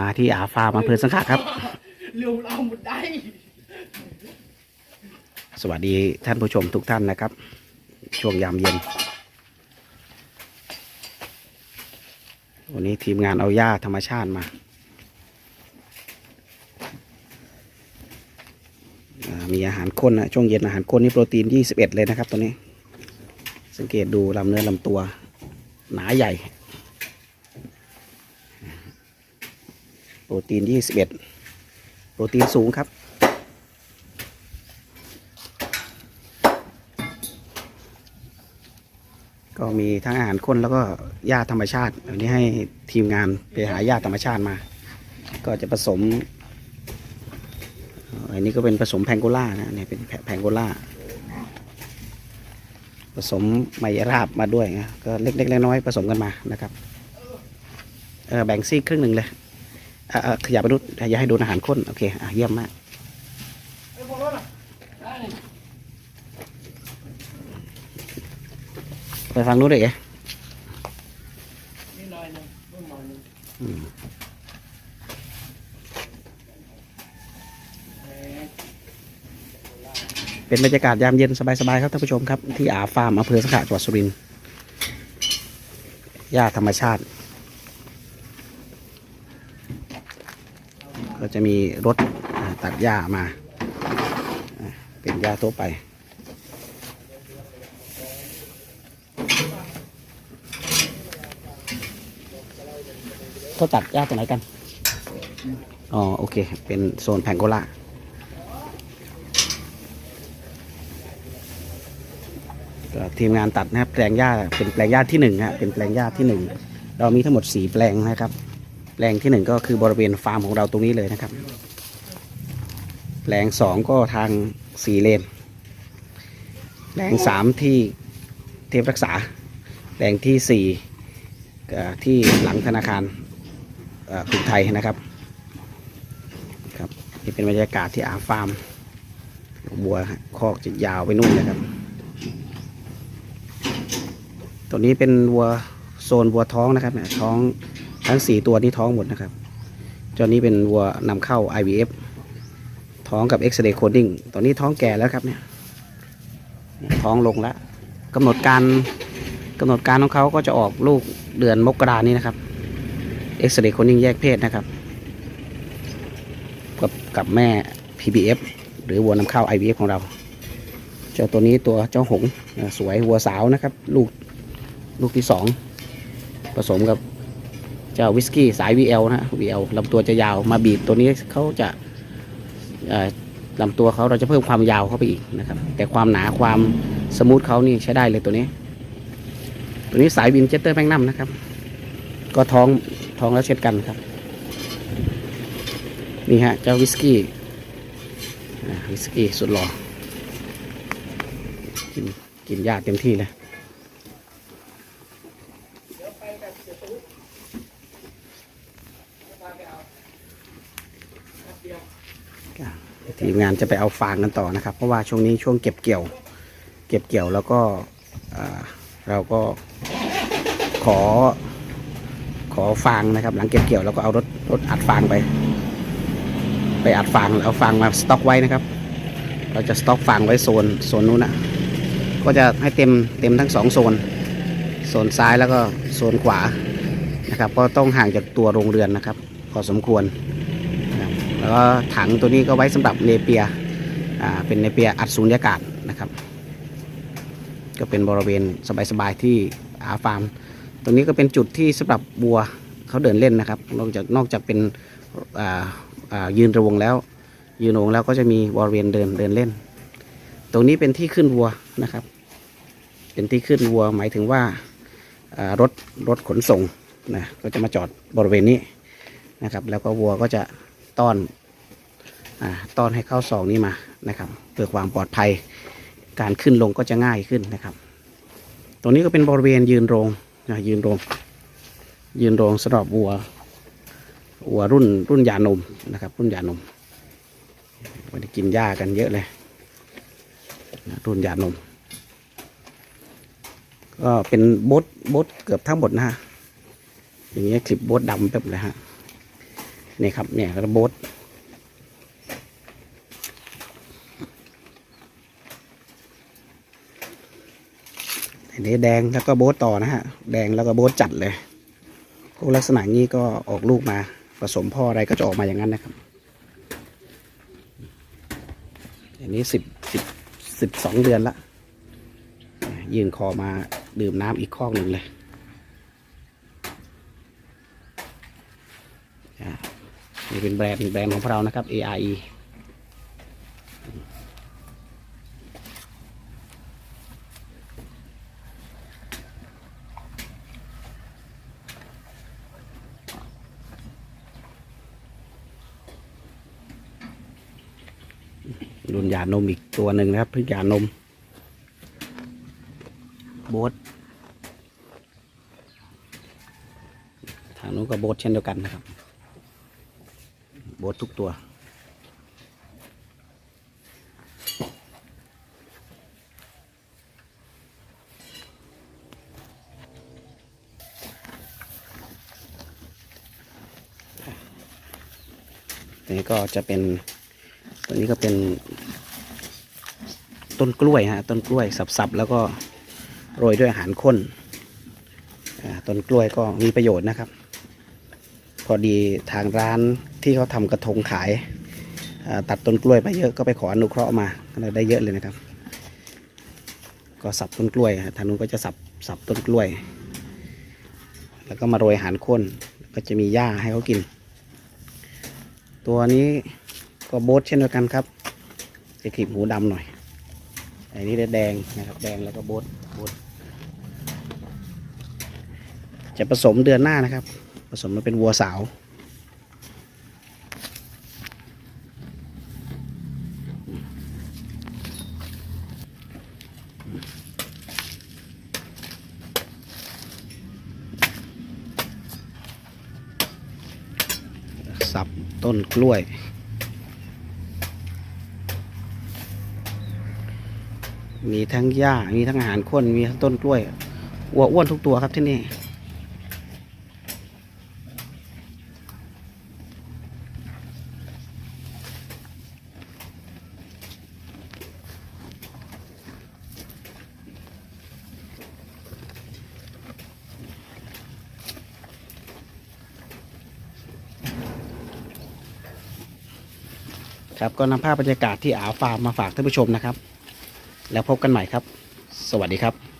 มาที่อาฟาร์มอำเภอสังขะครับ เร็วเราหมดได้ สวัสดีท่านผู้ชมทุกท่านนะครับ ช่วงยามเย็น วันนี้ทีมงานเอาหญ้าธรรมชาติมาอ่ามีอาหารข้นนะช่วงเย็นอาหารข้นนี่โปรตีน 21 เลยนะครับตัวนี้ สังเกตดูลำเนื้อลำตัว หนาใหญ่ โปรตีน 21 โปรตีนสูงครับ ก็มีทั้งอาหารข้นแล้วก็หญ้าธรรมชาติอันนี้ให้ทีมงานไปหาหญ้าธรรมชาติมา ก็จะผสม อันนี้ก็เป็นผสมแพงโกล่านะเนี่ยเป็นแพงโกล่าผสมไมยราบมาด้วยนะก็เล็กๆน้อยๆผสมกันมานะครับ เออแบ่งซีกครึ่งหนึ่งเลย ขยับไปดูอย่าให้ดูอาหารข้นโอเคอะเยี่ยมมากไปฟังนู้นเลยเอ๋นี่หน่อยหนึงเป็นบรรยากาศยามเย็นสบายๆครับท่านผู้ชมครับ ที่อาฟาร์มอำเภอสังขะจังหวัดสุรินทร์หญ้าธรรมชาติ จะมีรถตัดหญ้ามา เป็นหญ้าทั่วไป เขาตัดหญ้าตรงไหนกัน อ๋อ โอเค เป็นโซนแพงโกล่าทีมงานตัดนะครับแปลงหญ้าเป็นแปลงหญ้าที่หนึ่งฮะเป็นแปลงหญ้าที่หนึ่งเรามีทั้งหมดสี่แปลงนะครับ แปลงที่หนึ่งก็คือบริเวณฟาร์มของเราตรงนี้เลยนะครับ แปลงสองก็ทางสี่เลน แปลงสามที่เทพรักษา แปลงที่สี่ที่หลังธนาคารกรุงไทยนะครับครับนี่เป็นบรรยากาศที่อาฟาร์มบัวคอกจะยาวไปนู่นนะครับ ตัวนี้เป็นวัวโซนวัวท้องนะครับเนี่ยท้อง ทั้งสี่ตัวนี้ท้องหมดนะครับตัวนี้เป็นวัวนำเข้า IVF ท้องกับ X-ray coding ตัวนี้ท้องแก่แล้วครับเนี่ยท้องลงแล้วกำหนดการกำหนดการของเขาก็จะออกลูกเดือนมกรานี้นะครับ X-ray coding แยกเพศนะครับกับกับแม่ PBF หรือวัวนำเข้า IVF ของเรา เจ้าตัวนี้ตัวเจ้าหงส์สวยวัวสาวนะครับ ลูกลูกที่สองผสมกับ เจ้าวิสกี้สาย VL นะ VL ลำตัวจะยาวมาบีบตัวนี้เขาจะลำตัวเขาเราจะเพิ่มความยาวเข้าไปอีกนะครับ แต่ความหนาความสมูทเขานี่ใช้ได้เลยตัวนี้ ตัวนี้สายวินเจสเตอร์แมงนัมนะครับ ก็ท้องท้องแล้วเช่นกันครับ นี่ฮะเจ้าวิสกี้วิสกี้สุดหล่อกินกินหญ้าเต็มที่เลย ทีมงานจะไปเอาฟางกันต่อนะครับ เพราะว่าช่วงนี้ช่วงเก็บเกี่ยว เก็บเกี่ยวแล้วก็เราก็ขอ ขอฟางนะครับ หลังเก็บเกี่ยวเราก็เอารถรถอัดฟางไป ไปอัดฟางเอาฟางมาสต็อกไว้นะครับ เราจะสต็อกฟางไว้โซนโซนนู้นนะก็จะให้เต็มเต็มทั้งสองโซนโซนซ้ายแล้วก็โซนขวานะครับ ก็ต้องห่างจากตัวโรงเรือนนะครับ พอสมควร แล้วก็ถังตัวนี้ก็ไว้สำหรับเนเปียอ่าเป็นเนเปียอัดสูญญากาศนะครับ ก็เป็นบริเวณสบายๆที่อาฟาร์มตรงนี้ก็เป็นจุดที่สำหรับวัวเขาเดินเล่นนะครับ นอกจากนอกจากเป็นอ่าอ่ายืนระวงแล้ว ยืนระวงแล้วก็จะมีบริเวณเดินเดินเล่น ตรงนี้เป็นที่ขึ้นวัวนะครับ เป็นที่ขึ้นวัวหมายถึงว่าอ่ารถรถขนส่งนะก็จะมาจอดบริเวณนี้นะครับ แล้วก็วัวก็จะ ต้อนอาต้อนให้เข้าซองนี้มานะครับเพื่อความปลอดภัยการขึ้นลงก็จะง่ายขึ้นนะครับ ตรงนี้ก็เป็นบริเวณยืนโรงนะยืนโรง ยืนโรงสำหรับวัววัวรุ่นรุ่นยานมนะครับ รุ่นยานมวันนี้กินหญ้ากันเยอะเลยนะรุ่นยานม ก็เป็นบดบดเกือบทั้งหมดนะฮะอย่างเงี้ยคลิปบดดำแบบเลยฮะ นี่ครับเนี่ยระโบดอันนี้แดงแล้วก็โบทต่อนะฮะ แดงแล้วก็โบทจัดเลยพวกลักษณะนี้ก็ออกลูกมาผสมพ่ออะไรก็จะออกมาอย่างนั้นนะครับ อันนี้สิบสิบสิบสองเดือนละ ยืนคอมาดื่มน้ำอีกข้อหนึ่งเลยอ่า นี่เป็นแบรนด์แบรนด์ของพวกเรานะครับ ARE รุ่นยานมอีกตัวหนึ่งนะครับพึ่งยานมโบททางนู้นก็โบทเช่นเดียวกันนะครับ บททุกตัวนนี้ก็จะเป็น ตัวนี้ก็เป็น ต้นกล้วยฮะ ต้นกล้วยสับๆแล้วก็โรยด้วยอาหารข้นต้นกล้วยก็มีประโยชน์นะครับ พอดีทางร้านที่เขาทำกระทงขายตัดต้นกล้วยไปเยอะก็ไปขออนุเคราะห์มาได้เยอะเลยนะครับ ก็สับต้นกล้วยทางนู้นก็จะสับสับต้นกล้วย แล้วก็มาโรยหารข้นก็จะมีหญ้าให้เขากิน ตัวนี้ก็โบทเช่นเดียวกันครับ จะขีบหูดำหน่อยอันนี้แดงนะครับแดงแล้วก็โบทโบทจะผสมเดือนหน้านะครับ สมมาเป็นวัวสาว สับต้นกล้วยมีทั้งหญ้า มีทั้งอาหารข้น มีทั้งต้นกล้วย วัวอ้วนทุกตัวครับที่นี่ ครับก็นำภาพบรรยากาศที่อาฟาร์มมาฝากท่านผู้ชมนะครับ แล้วพบกันใหม่ครับ สวัสดีครับ